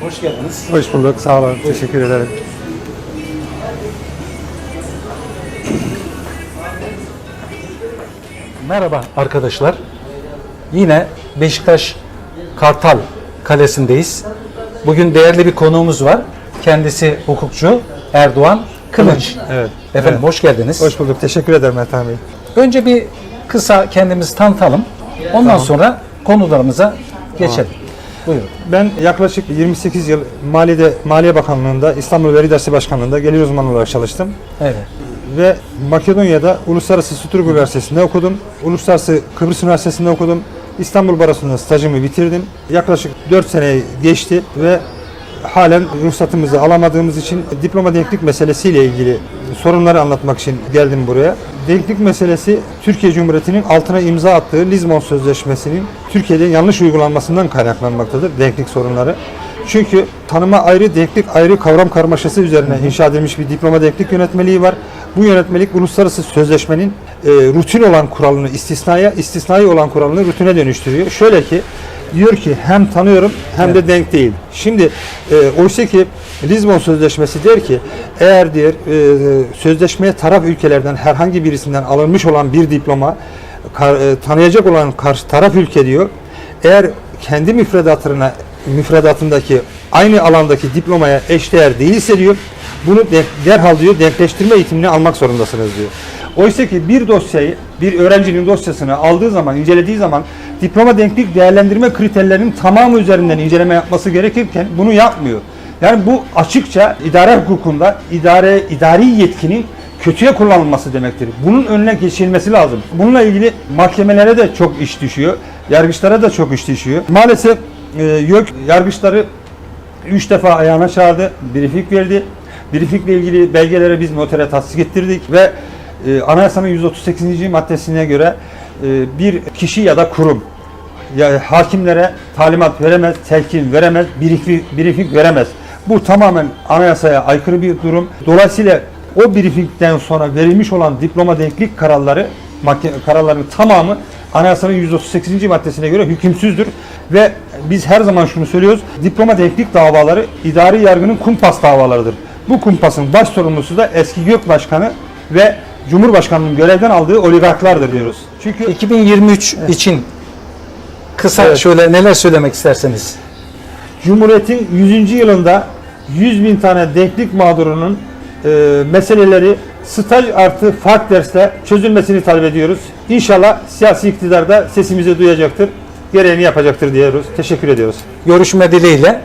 Hoş geldiniz. Hoş bulduk. Sağ olun. Teşekkür ederim. Merhaba arkadaşlar. Yine Beşiktaş Kartal Kalesi'ndeyiz. Bugün değerli bir konuğumuz var. Kendisi hukukçu Erdoğan Kılıç. Evet. Efendim hoş geldiniz. Hoş bulduk. Teşekkür ederim Ertan Bey. Önce bir kısa kendimizi tanıtalım. Ondan sonra konularımıza geçelim. Buyurun. Ben yaklaşık 28 yıl Maliye'de, Maliye Bakanlığı'nda, İstanbul Veri Dersi Başkanlığı'nda gelir uzmanı olarak çalıştım. Evet. Ve Makedonya'da Uluslararası Sütürk Üniversitesi'nde okudum. Uluslararası Kıbrıs Üniversitesi'nde okudum. İstanbul Barosu'nda stajımı bitirdim. Yaklaşık 4 sene geçti ve halen ruhsatımızı alamadığımız için diploma denklik meselesiyle ilgili sorunları anlatmak için geldim buraya. Denklik meselesi Türkiye Cumhuriyeti'nin altına imza attığı Lizbon Sözleşmesi'nin Türkiye'de yanlış uygulanmasından kaynaklanmaktadır denklik sorunları. Çünkü tanıma ayrı, denklik ayrı kavram karmaşası üzerine inşa edilmiş bir diploma denklik yönetmeliği var. Bu yönetmelik uluslararası sözleşmenin e, rutin olan kuralını istisnaya, istisnai olan kuralını rutine dönüştürüyor. Şöyle ki diyor ki hem tanıyorum hem de denk değil. Şimdi e, oysa ki Lizbon Sözleşmesi der ki eğer diyor e, sözleşmeye taraf ülkelerden herhangi birisinden alınmış olan bir diploma ka- e, tanıyacak olan karşı taraf ülke diyor eğer kendi müfredatına müfredatındaki aynı alandaki diplomaya eşdeğer değilse diyor bunu de- derhal diyor denkleştirme eğitimini almak zorundasınız diyor. Oysa ki bir dosyayı bir öğrencinin dosyasını aldığı zaman incelediği zaman diploma denklik değerlendirme kriterlerinin tamamı üzerinden inceleme yapması gerekirken bunu yapmıyor. Yani bu açıkça idare hukukunda idare idari yetkinin kötüye kullanılması demektir. Bunun önüne geçilmesi lazım. Bununla ilgili mahkemelere de çok iş düşüyor. Yargıçlara da çok iş düşüyor. Maalesef e, YÖK yargıçları üç defa ayağına çağırdı, briefing verdi. Briefingle ilgili belgelere biz notere tasdik ettirdik ve e, anayasanın 138. maddesine göre e, bir kişi ya da kurum ya hakimlere talimat veremez, telkin veremez, briefing, briefing veremez. Bu tamamen anayasaya aykırı bir durum. Dolayısıyla o briefingden sonra verilmiş olan diploma denklik kararları, kararların tamamı anayasanın 138. maddesine göre hükümsüzdür. Ve biz her zaman şunu söylüyoruz, diploma denklik davaları idari yargının kumpas davalarıdır. Bu kumpasın baş sorumlusu da eski GÖK Başkanı ve Cumhurbaşkanı'nın görevden aldığı oligarklardır diyoruz. Çünkü 2023 için kısa Evet. şöyle neler söylemek isterseniz. Cumhuriyet'in 100. yılında 100 bin tane denklik mağdurunun e, meseleleri staj artı fark dersle çözülmesini talep ediyoruz. İnşallah siyasi iktidar da sesimizi duyacaktır, gereğini yapacaktır diyoruz. Teşekkür ediyoruz. Görüşme dileğiyle.